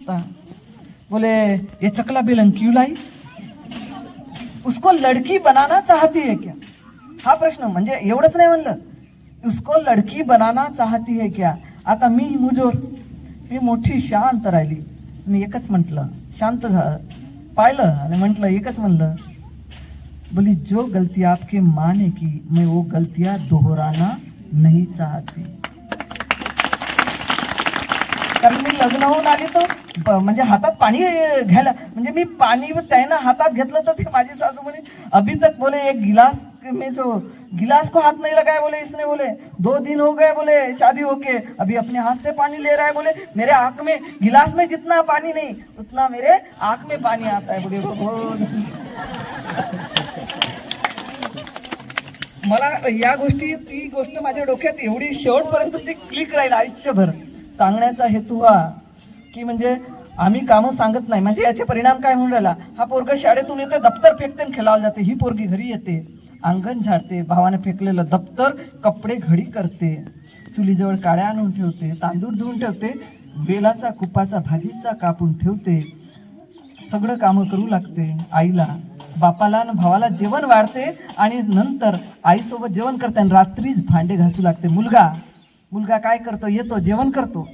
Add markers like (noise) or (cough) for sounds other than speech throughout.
बोले ये चकला बेलन क्यों लाई? उसको लड़की बनाना चाहती है क्या? हा प्रश्न म्हणजे एवढंच नाही म्हणलं. उसको लडकी बनाना चाहती है क्या? आता मी मुजोर मी मोठी शांत राहिली. मी एकच म्हटलं शांत झालं पाहिलं आणि म्हटलं एकच म्हणलं बोली जो गलती आपके माने की मैं वो गलतियां दोहराना नहीं चाहती. कारण मी लग्न होऊन आली तर म्हणजे हातात पाणी घ्यायला म्हणजे मी पाणी त्यानं हातात घेतलं तर ते माझी सासू म्हणे अभी तक बोले एक गिलास में जो गिलास को हाथ नहीं लगाए बोले इसने बोले। दो दिन हो गए बोले शादी होके। अभी अपने हाथ से पानी ले रहा है बोले। मेरे आंख में गिलास में जितना पानी नहीं उतना मेरे आंख में पानी आता है बोले मला या गोष्टी ती गोष्ट माझ्या डोक्यात एवढी शेवटपर्यंत ती क्लिक राहील आयुष्यभर. सांगण्याचा हेतू हा की म्हणजे आम्ही कामं सांगत नाही. म्हणजे याचे परिणाम काय होऊन राहिला? हा पोरग शाळेतून येते दप्तर फेकते आणि खेळायला जाते. ही पोरगी घरी येते अंगण झाडते भावाने फेकलेलं दप्तर कपडे घडी करते चुलीजवळ काळ्या आणून ठेवते तांदूळ धुवून ठेवते वेलाचा कुपाचा भाजीचा कापून ठेवते सगळं कामं करू लागते आईला. बापाला आणि भावाला जेवण वाढते आणि नंतर आईसोबत जेवण करते आणि रात्रीच भांडे घासू लागते. मुलगा मुलगा काय करतो येतो जेवण करतो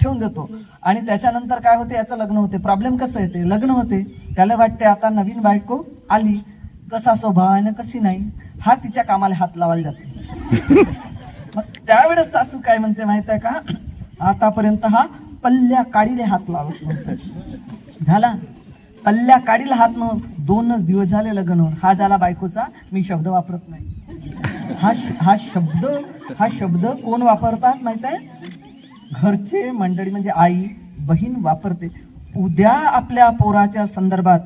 ठेवून देतो. आणि त्याच्यानंतर काय होते याचं लग्न होते. प्रॉब्लेम कसं येते? लग्न होते. त्याला वाटते आता नवीन बायको आली. कसा स्वभाव आहे ना कशी नाही. हा तिच्या कामाला हात लावायला जाते. (laughs) मग त्यावेळेस सासू काय म्हणते माहीत आहे का? आतापर्यंत हा पल्ल्या काडीले हात लावत नव्हता. झाला. पल्ल्या काडीला हात न दोनच दिवस झाले लग्न हा झाला बायकोचा मी शब्द वापरत नाही. हा हा शब्द हा शब्द कोण वापरतात माहीत आहे घरचे मंडळी म्हणजे आई बहीण वापरते. उद्या आपल्या पोराच्या संदर्भात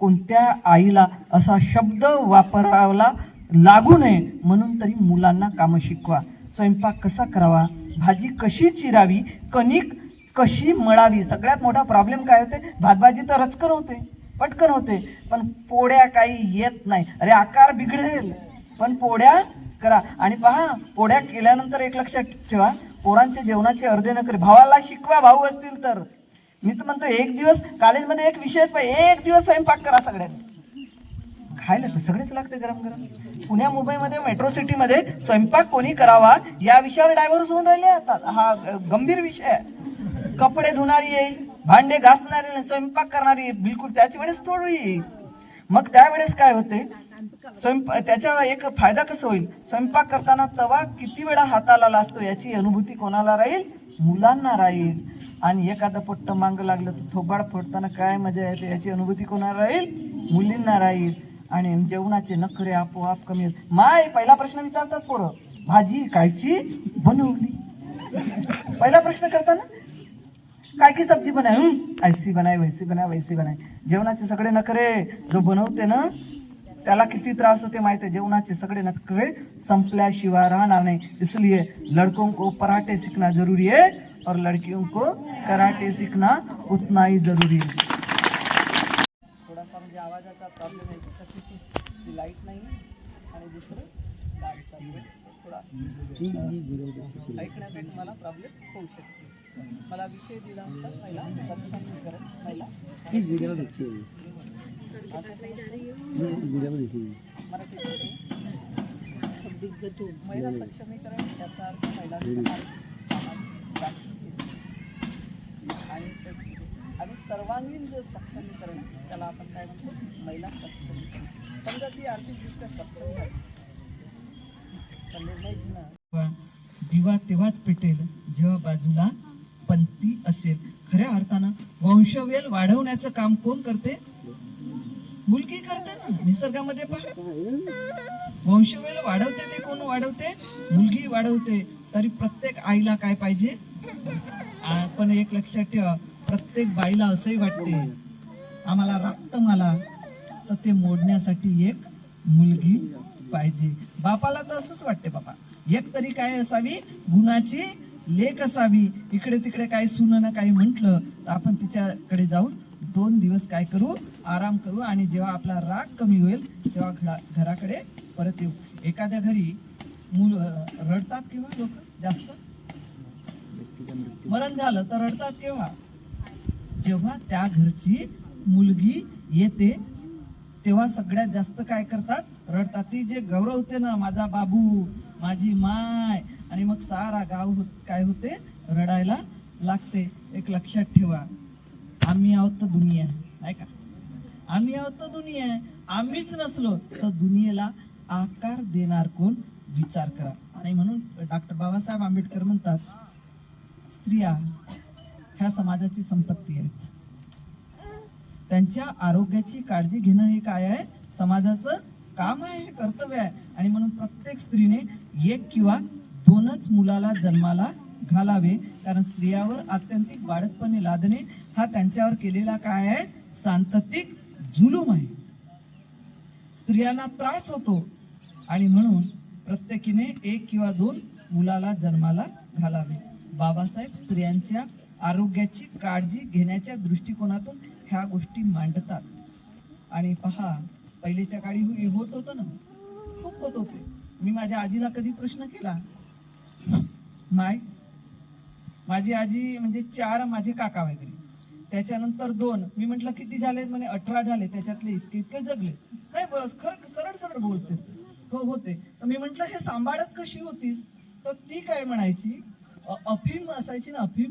कोणत्या आईला असा शब्द वापरावला लागू नये म्हणून तरी मुलांना कामं शिकवा. स्वयंपाक कसा करावा? भाजी कशी चिरावी? कणिक कशी मळावी? सगळ्यात मोठा प्रॉब्लेम काय होते? भातभाजी तर रचकर होते पटकन होते. पण पोळ्या काही येत नाही. अरे आकार बिघडेल. पण पोळ्या करा. आणि पहा पोड्या केल्यानंतर एक लक्षात ठेवा पोरांचे जेवणाचे अर्धे न करे भावाला शिकवा भाऊ असतील तर. मी तर म्हणतो एक दिवस कॉलेजमध्ये एक विषय एक दिवस स्वयंपाक करा सगळ्यांनी. खायला तर सगळेच लागते गरम गरम. पुण्या मुंबईमध्ये मेट्रो सिटीमध्ये स्वयंपाक कोणी करावा या विषयावर डायव्हर्स होऊन राहिले आता. हा गंभीर विषय आहे. कपडे धुणारी येईल भांडे घासणारी स्वयंपाक करणारी बिलकुल त्याची वेळेस थोडी. येईल मग त्यावेळेस काय होते? स्वयंपाक त्याचा एक फायदा कसा होईल? स्वयंपाक करताना तवा किती वेळा हाताला असतो याची अनुभूती कोणाला राहील? मुलांना राहील. आणि एखादं पट्ट मांग लागलं तर थोबाड फोडताना काय मजा येते याची अनुभूती कोणाला राहील? मुलींना राहील. आणि जेवणाचे नखरे आपोआप कमी माय पहिला प्रश्न विचारतात पोरं. भाजी कायची? बनवली. पहिला प्रश्न करताना? काय की सब्जी बनाय? ऐसी बनाय वैसी बनाय वैसी बनाय. जेवणाचे सगळे नखरे जो बनवते ना त्याला किती त्रास होते माहिती आहे? जेवणाचे सगळे नखरे संपल्याशिवाय राहणार नाही. इसलिए लड़कों को पराठे सीखना जरूरी है और लड़कियों को कराटे सीखना उतना ही जरूरी है। थोडासा म्हणजे आवाजाचा प्रॉब्लेम आहे. जसं की ती- लाइट नाही आणि दुसरं गाडी थोडा ऐकण्यासाठी मला प्रॉब्लेम होऊ शकतो. मला विषय दिला होता. पहिला सत्संग करत पहिला. महिला सक्षमीकरण याचा अर्थ आणि आणि सर्वांगीण जे सक्षमीकरण आहे, त्याला आपण काय म्हणतो महिला सक्षमीकरण समजा ती आर्थिकदृष्ट्या सक्षम झाली दिवा तेव्हाच पेटेल जेव्हा बाजूला पंथी असेल. खऱ्या अर्थानं वंशवेल वाढवण्याचं काम कोण करते? मुलगी करते ना निसर्गामध्ये पहा वंशवेल वाढवते ते कोण वाढवते? मुलगी वाढवते. तरी प्रत्येक आईला काय पाहिजे? आपण एक लक्षात ठेवा प्रत्येक बाईला असंही वाटते आम्हाला रक्त मला तर ते मोडण्यासाठी एक मुलगी पाहिजे. बापाला तर असंच वाटते बाबा. एक तरी काय असावी? गुणाची लेख असावी. इकडे तिकडे काही सुननं काही म्हंटल तर आपण तिच्याकडे जाऊन दोन दिवस काय करू? आराम करू आणि जेव्हा आपला राग कमी होईल तेव्हा घरा घराकडे परत येऊ. एखाद्या घरी मुल रडतात किंवा लोक? जास्त? मरण झालं तर रडतात केव्हा? जेव्हा त्या घरची मुलगी येते तेव्हा सगळ्यात जास्त काय करतात? रडतात. ती जे गौरवते ना माझा बाबू माझी माय आणि मग सारा गाव हो- काय होते? रडायला लागते. एक लक्षात ठेवा. आम्ही आहोत तर दुनिया आहे का? आम्ही आहोत तर दुनिया आहे. आम्हीच नसलो तर दुनियेला आकार देणार कोण? विचार करा. आणि म्हणून डॉक्टर बाबासाहेब आंबेडकर म्हणतात स्त्रिया ह्या समाजाची संपत्ती आहे. त्यांच्या आरोग्याची काळजी घेणं हे काय आहे? समाजाचं काम आहे हे कर्तव्य आहे. आणि म्हणून प्रत्येक स्त्रीने एक किंवा दोनच मुलाला जन्माला घालावे. कारण स्त्रियावर आत्यंतिक बाळकपणे लादणे हा त्यांच्यावर केलेला काय आहे? सांततिक जुलूम आहे. स्त्रियांना त्रास होतो. आणि म्हणून प्रत्येकीने एक किंवा दोन मुलाला जन्माला घालावे. बाबासाहेब स्त्रियांच्या आरोग्याची काळजी घेण्याच्या दृष्टिकोनातून ह्या गोष्टी मांडतात. आणि पहा पहिलेच्या काळी होत होतं ना? खूप होत होते. मी माझ्या आजीला कधी प्रश्न केला? माय माझी आजी म्हणजे चार माझे काका वगैरे. त्याच्यानंतर दोन. मी म्हंटल किती झाले? म्हणे अठरा झाले. त्याच्यातले इतके इतके जगले. नाही बस खरं सरळ सरळ बोलते. हो होते. तर मी म्हंटल हे सांभाळत कशी होतीस? तर ती काय म्हणायची अफीम असायची ना अफीम.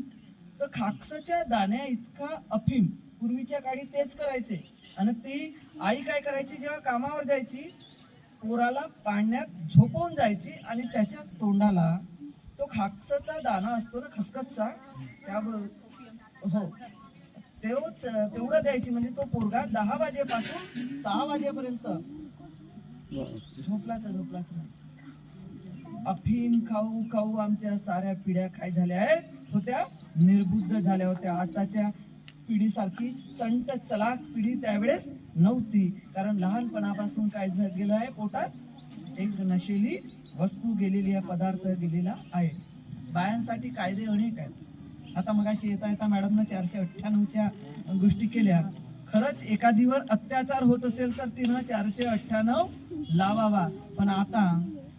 तर खाकसाच्या दाण्या इतका अफीम. पूर्वीच्या काळी तेच करायचे. आणि ती आई काय करायची जेव्हा कामावर जायची पोराला पाण्यात झोपवून जायची आणि त्याच्या तोंडाला तो खाकसाचा दाना असतो ना खसखसचा त्यावर हो. तेवच तेवढं द्यायची म्हणजे तो पोरगा दहा वाजेपासून सहा वाजेपर्यंत. झोपलाच झोपलाच. नाही अफीम खाऊ खाऊ आमच्या साऱ्या पिढ्या काय झाल्या आहेत. होत्या निर्बुद्ध झाल्या होत्या. आताच्या पिढीसारखी चंट चलाक पिढी त्यावेळेस नव्हती. कारण लहानपणापासून काय गेलं आहे पोटात? एक नशेली वस्तू गेलेली आहे पदार्थ गेलेला आहे. बायांसाठी कायदे अनेक आहेत. आता मग अशी येता येता मॅडमनं चारशे अठ्ठ्याण्णवच्या गोष्टी केल्या. खरंच एखादीवर अत्याचार होत असेल तर तिनं चारशे अठ्ठ्याण्णव लावावा. पण आता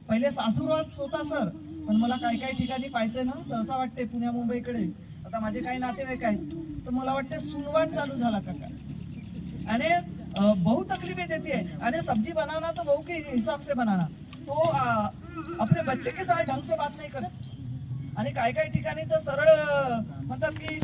पहिले सासूरवाद होता सर. पण मला काही काही ठिकाणी पाहिजे ना सहसा वाटते पुण्या मुंबईकडे. आता माझे काही नातेवाईक आहेत. तर मला वाटते सुनवाद चालू झाला का काय? आणि बहु तकलीफ देती. आणि सब्जी बनाना तो बहु के हिसाब से बनाना. तो अपने बच्चे के साथ ढंग से बात नहीं करत आणि काय काय ठिकाणी तर सरळ म्हणतात की